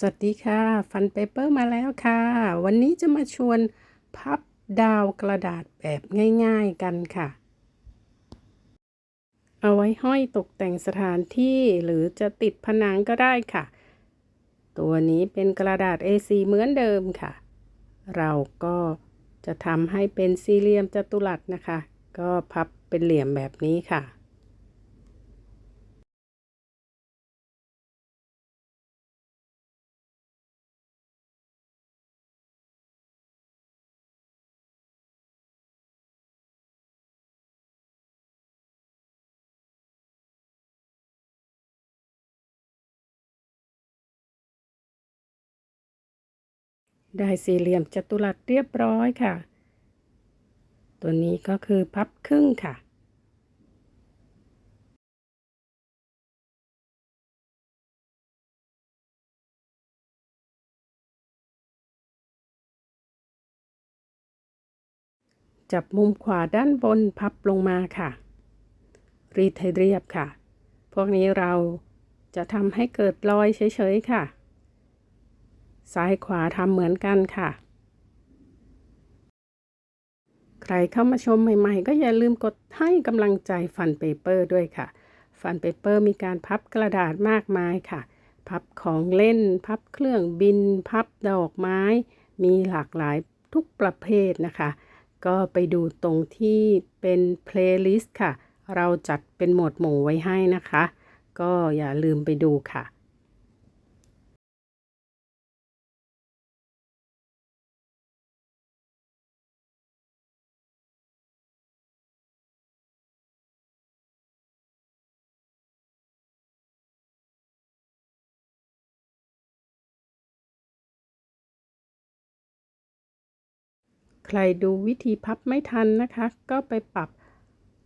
สวัสดีค่ะ ฟันเปเปอร์มาแล้วค่ะ วันนี้จะมาชวนพับดาวกระดาษแบบง่ายๆกันค่ะ เอาไว้ห้อยตกแต่งสถานที่หรือจะติดผนังก็ได้ค่ะ ตัวนี้เป็นกระดาษ A4 เหมือนเดิมค่ะ เราก็จะทำให้เป็นสี่เหลี่ยมจัตุรัสนะคะ ก็พับเป็นเหลี่ยมแบบนี้ค่ะ ได้สี่เหลี่ยมจัตุรัสเรียบร้อยค่ะ ตัวนี้ก็คือพับครึ่งค่ะ จับมุมขวาด้านบนพับลงมาค่ะ รีดให้เรียบค่ะ พวกนี้เราจะทำให้เกิดรอยเฉยๆค่ะ ซ้ายขวาทำเหมือนกันค่ะ ใครเข้ามาชมใหม่ ๆ ก็อย่าลืมกดให้กำลังใจฟันเปเปอร์ด้วยค่ะ ฟันเปเปอร์มีการพับกระดาษมากมายค่ะ พับของเล่น พับเครื่องบิน พับดอกไม้ มีหลากหลายทุกประเภทนะคะ ก็ไปดูตรงที่เป็นเพลย์ลิสต์ค่ะ เราจัดเป็นหมวดหมู่ไว้ให้นะคะ ก็อย่าลืมไปดูค่ะ ใครดูวิธีพับไม่ทันนะคะ ก็ไปปรับ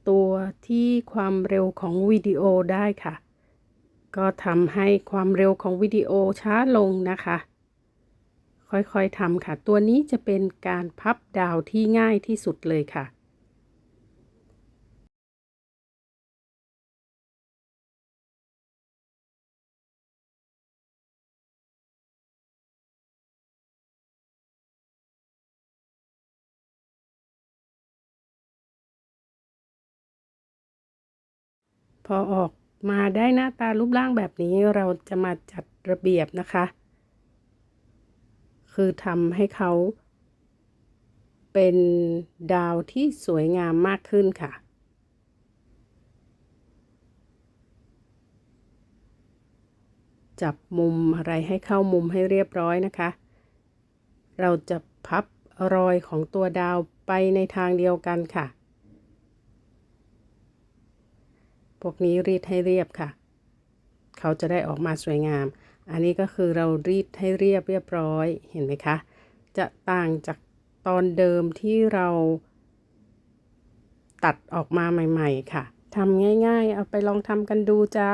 ตัวที่ความเร็วของวิดีโอได้ค่ะ ก็ทำให้ความเร็วของวิดีโอช้าลงนะคะ ค่อยๆทำค่ะ ตัวนี้จะเป็นการพับดาวที่ง่ายที่สุดเลยค่ะ อออกมาได้หน้าตารูปร่างแบบนี้เราจะมาจัดระเบียบนะคะ คือทำให้เขาเป็นดาวที่สวยงามมากขึ้นค่ะ จับมุมอะไรให้เข้ามุมให้เรียบร้อยนะคะ เราจะพับรอยของตัวดาวไปในทางเดียวกันค่ะ พวกนี้รีดให้เรียบค่ะ เขาจะได้ออกมาสวยงาม อันนี้ก็คือเรารีดให้เรียบเรียบร้อยเห็นไหมคะ จะต่างจากตอนเดิมที่เราตัดออกมาใหม่ ๆ ค่ะทำง่าย ๆ เอาไปลองทำกันดูจ้า